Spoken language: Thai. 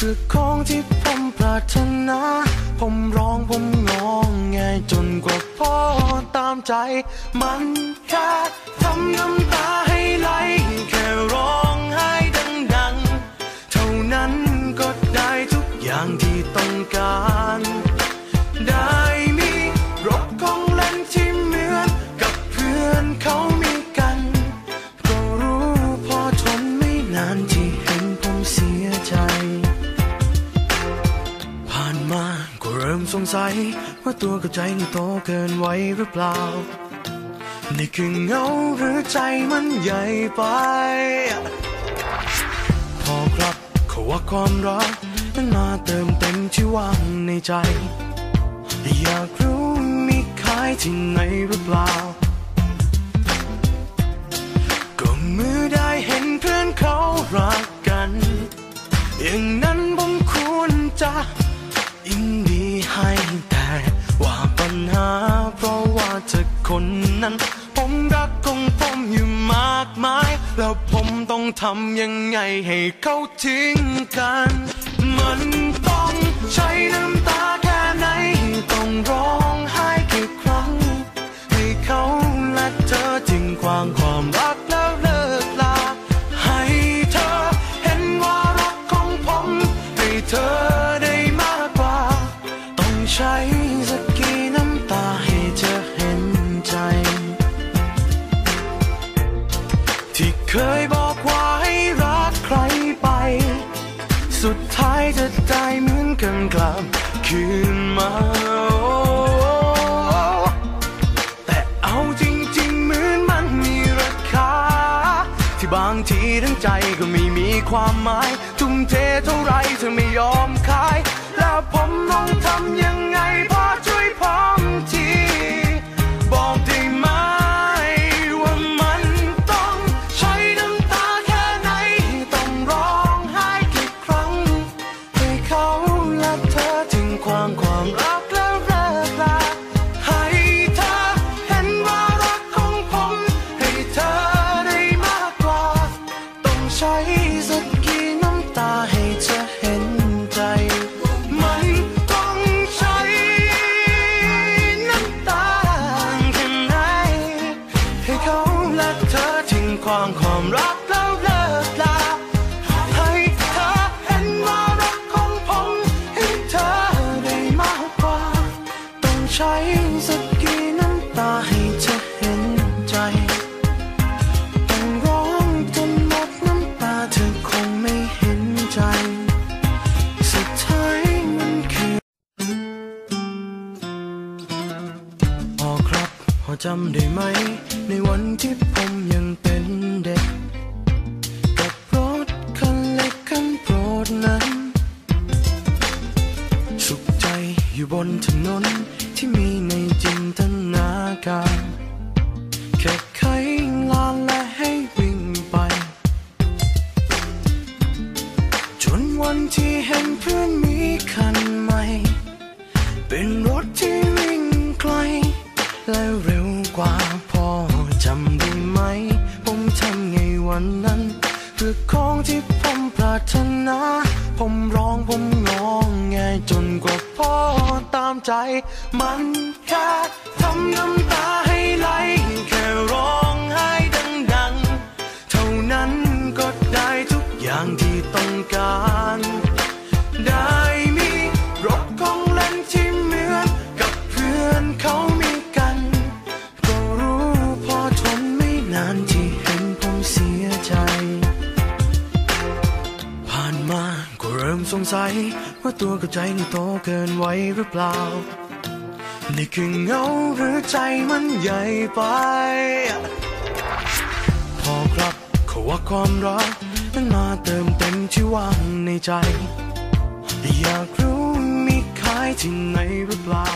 คือของที่ผมปรารถนา ผมร้องผมงองแงจนกว่าพ่อตามใจ มันแค่ทำน้ำ งสัย ว่าตัวกับใจนี่โตเกินไว้หรือเปล่า นี่คือเงาหรือใจมันใหญ่ไป พอครับเขาว่าความรักนั้นมาเติมเต็มที่ว่างในใจ อยากรู้มีขายที่ไหนหรือเปล่า ก็เมื่อได้เห็นเพื่อนเขารักกัน อย่างนั้นผมควรจะ คนนั้น ผมรักของผมอยู่มากมาย แล้วผมต้องทำยังไงให้เขาทิ้งกัน มันต้องใช้น้ำตา เคยบอกว่าให้รักใครไป สุดท้ายจะได้เหมือนกันกลับคืนมาแต่เอาจริงๆเหมือนมันมีราคา ที่บางทีทั้งใจก็ไม่มีความหมาย ทุ่มเทเท่าไรเธอไม่ยอมขาย แล้วผมต้องทำยังไงพอช่วยผมที ให้เขาและเธอทิ้งความความรักแล้วเลิกลาให้เธอเห็นว่ารักของผมให้เธอได้มากกว่า ต้องใช้สักกี่น้ำตาให้เธอเห็นใจ ต้องร้องจนหมดน้ำตาเธอคงไม่เห็นใจ สุดท้ายมันคือพอครับพอจำได้ไหม อยู่บนถนนที่มีในจินตนาการแค่ไขลานและให้วิ่งไป จนวันที่เห็นเพื่อนมีคันใหม่ เป็นรถที่วิ่งไกล และเร็วกว่าพอจำได้ไหม ผมทำไงวันนั้นามใจ มันแค่ทำน้ำตาให้ไหลแค่ร้องไห้ดังๆ เท่านั้นก็ได้ทุกอย่างที่ต้องการได้ สงสัย ว่าตัวกับใจนี่โตเกินไว้หรือเปล่า นี่คือเงาหรือใจมันใหญ่ไป พอครับขว่าความรักนั้นมาเติมเต็มที่ว่างในใจ อยากรู้มีขายที่ไหนหรือเปล่า